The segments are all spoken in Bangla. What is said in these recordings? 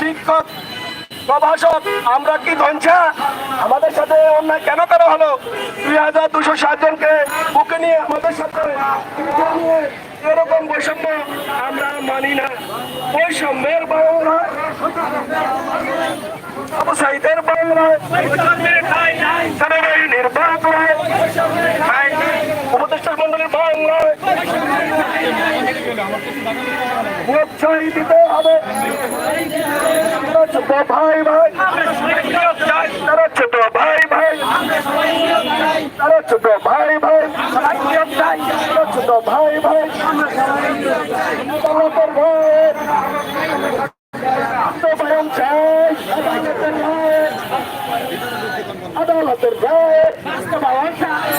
শিক্ষক, প্রভাষক, আমরা কি ধ্বংসা আমাদের সাথে অন্যায় কেন করা হলো? দুই হাজার দুশো ষাট জনকে বুকে নিয়ে আমাদের সাথে এরকম বৈষম্য আমরা মানি না। বৈষম্যের সাইদের বাংলায় সেনাবাহিনীর উপদেষ্টা মন্ডলের বাংলায় উৎসাহী হবে। ভাই ভাই তারা ছোট ভাই ভাই। তারা ছোট ভাই ভাই। তারা ছোট ভাই ভাই। আদালতের ভয় বাস্তবায়ন চাই আদালতের রায়। বাস্তবায়ন চাই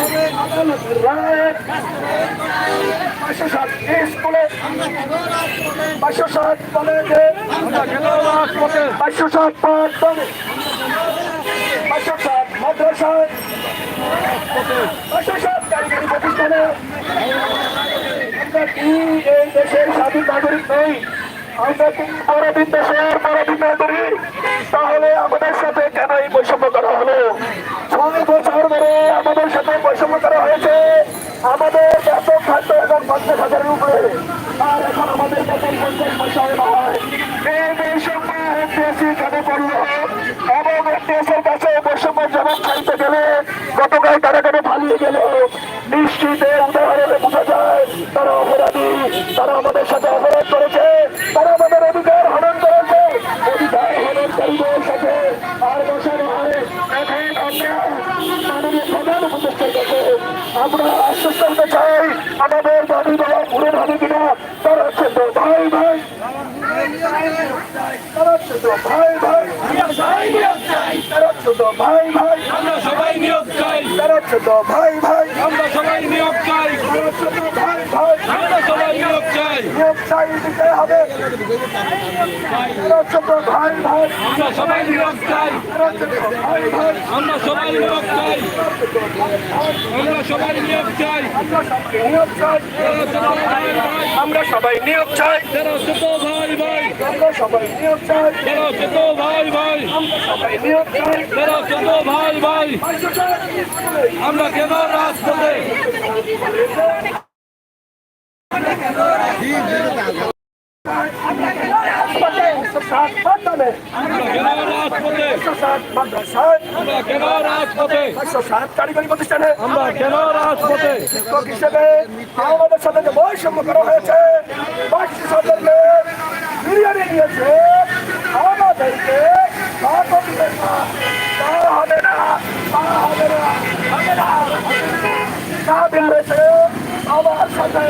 আমরা দেশের নাগরিক তাহলে আমাদের সাথে কেন এই বৈষম্য করা হলো ছয় বছর ধরে আমাদের সাথে বৈষম্য করা হয়েছে আমাদের বেতন খাদ্য এবং পঞ্চাশ হাজারের উপরে। আর এখন আমাদের বেতন পঞ্চাশ পয়সা নয় এই বৈষম্য এনটিএসি কেন করল এবং কাছে গেলে, গতকাল তারা বোঝা যায়, তারা অপরাধী, তারা আমাদের সাথে আমরা আশ্বস্ত হতে চাই আমাদের দাবি দেওয়া পূরণ হবে কিনা তারা হচ্ছে তো ভাই ভাই। তারা হচ্ছে তো ভাই ভাই। তারা হচ্ছে তো ভাই ভাই। আমরা সবাই নিয়োগ চাই তারা হচ্ছে তো ভাই ভাই। আমরা সবাই নিয়োগ চাই তারা হচ্ছে তো ভাই ভাই আমরা সবাই নিয়োগ চাই নিয়োগ চাই দিতে হবে তারা হচ্ছে তো ভাই ভাই আমরা সবাই নিয়োগ চাই। আমরা সবাই নিয়োগ চাই আমরা সবাই নিয়োগ চাই। আমরা সবাই নিয়োগ চাই তেরো ছোট ভাই ভাই আমরা সবাই নিয়োগ চাই। তেরো ছোট ভাই ভাই আমরা সবাই নিয়োগ চাই। তেরো ছোট ভাই ভাই আমরা কেন রাজপথে আমরা কেন রাজপথে কেন রাজপথে কারিগরি প্রতিষ্ঠানে আমরা কেন রাজপথে? শিক্ষক হিসেবে আমাদের সাথে যে বৈষম্য করা হয়েছে বাকি সদরকে ফিরিয়ে নিয়েছে আমাদেরকে বাধা দিবে না। তা হবে না হবে না হবে না। স্বাধীন দেশে আমার সাথে।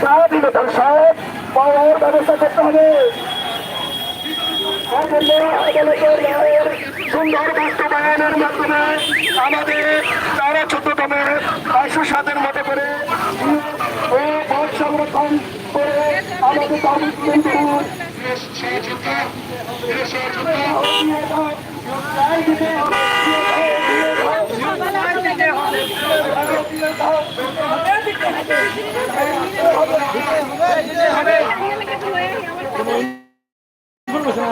স্বাধীনতার সব পাওয়ার ব্যবস্থা করতে হবে। সুন্দর বাস্তবায়নের মাধ্যমে আমাদের তারা চোদ্দতমে পাঁচশো সাতের মতো করে ও ভোট সংরক্ষণ করে আমাদের